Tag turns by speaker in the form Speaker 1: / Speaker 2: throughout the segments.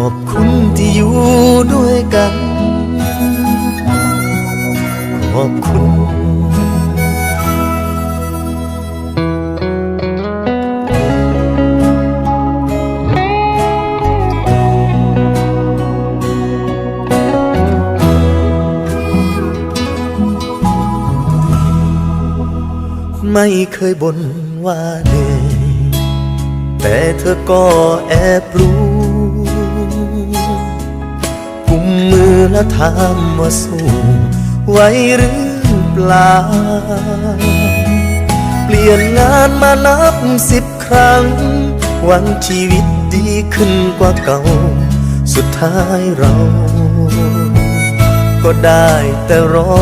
Speaker 1: อบคุณที่อยู่ด้วยกัน ขอบคุณไม่เคยบ่นว่าเหนื่อยแต่เธอก็แอบรู้ แล้วถามว่าสู้ไหวหรือเปล่า เปลี่ยนงานมานับสิบครั้งหวังชีวิตดีขึ้นกว่าเก่า สุดท้ายเรา ก็ได้แต่รอ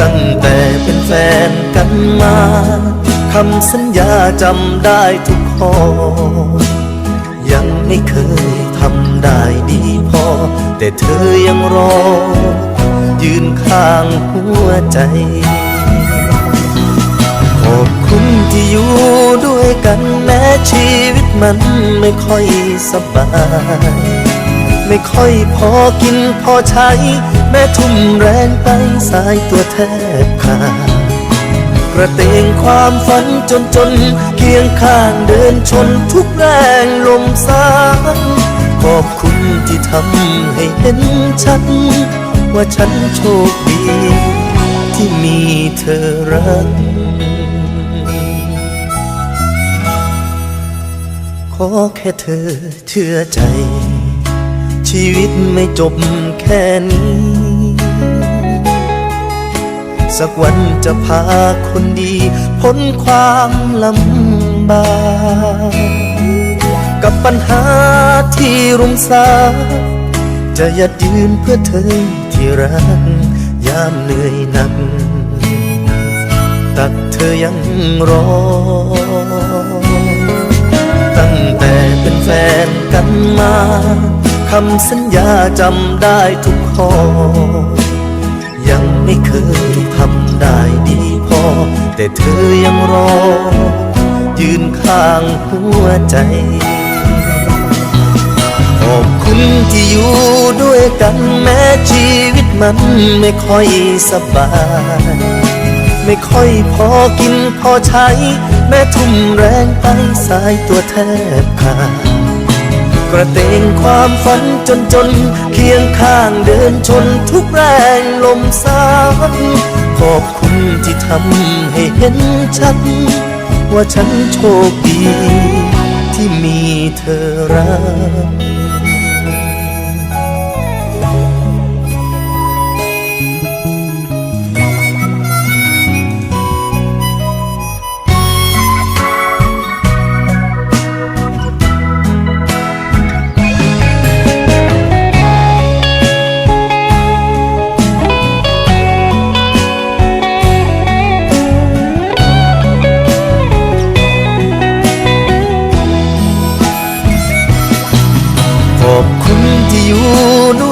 Speaker 1: ตั้งแต่เป็นแฟนกันมาคำสัญญาจำได้ทุกข้อยังไม่เคยำได้ดีพอ แต่เธอยังรอ ยืนข้างหัวใจ ขอบคุณที่อยู่ด้วยกันแม้ชีวิตมันไม่ค่อยสบาย ไม่ค่อยพอกินพอใช้ แม่ทุ่มแรงไปสายตัวแทบขาดกระเตงความฝันจนจนเคียงข้างเดินชนทุกแรงลมสาย อบคุณที่ทำให้เห็นฉันว่าฉันโชคดี ที่มีเธอรัก ขอแค่เธอเชื่อใจ ชีวิตไม่จบแค่นี้ สักวันจะพาคนดี พ้นความลำบาก ปัญหาที่รุมสาจะยัดยืนเพื่อเธอที่รัก ยามเหนื่อยหนัก ตักเธอยังรอ ตั้งแต่เป็นแฟนกันมาคำสัญญาจำได้ทุกข้อ ยังไม่เคยทำได้ดีพอ แต่เธอยังรอ ยืนข้างหัวใจ คุณที่อยู่ด้วยกันแม้ชีวิตมันไม่ค่อยสบาย ไม่ค่อยพอกินพอใช้ แม้ทุ่มแรงไปสายตัวแทบขาดกระเตงความฝันจนจน เคียงข้างเดินชนทุกแรงลมสายขอบคุณที่ทำให้เห็นชัดว่าฉันโชคดีที่มีเธอรัก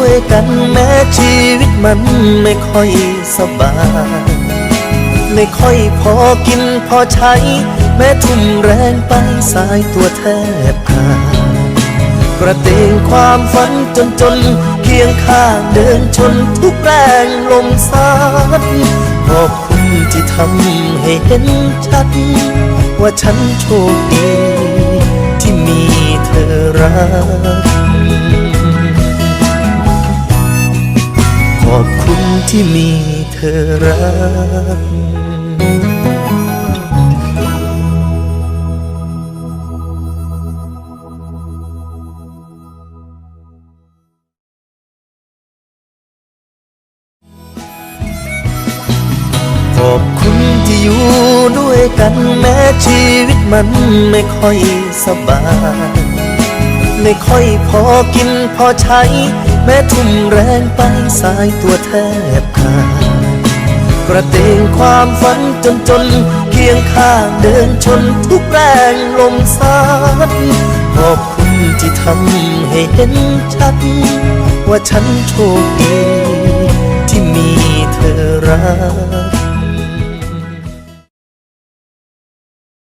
Speaker 1: ด้วยกันแม้ชีวิตมันไม่ค่อยสบาย ไม่ค่อยพอกินพอใช้ แม้ทุ่มแรงไปสายตัวแทบขาดกระเตงความฝันจนจนเคียงข้างเดินชนทุกแรงลมสาดขอบคุณที่ทำให้เห็นชัด ว่าฉันโชคดีที่มีเธอรัก ที่มีเธอรักขอบคุณที่อยู่ด้วยกันแม้ชีวิตมันไม่ค่อยสบาย ไม่ค่อยพอกินพอใช้ แม้ทุ่มแรงไปสายตัวแทบขาดกระเตงความฝันจนจนเคียงข้างเดินชนทุกแรงลมซัดขอบคุณที่ทำให้เห็นชัด ว่าฉันโชคดีที่มีเธอรัก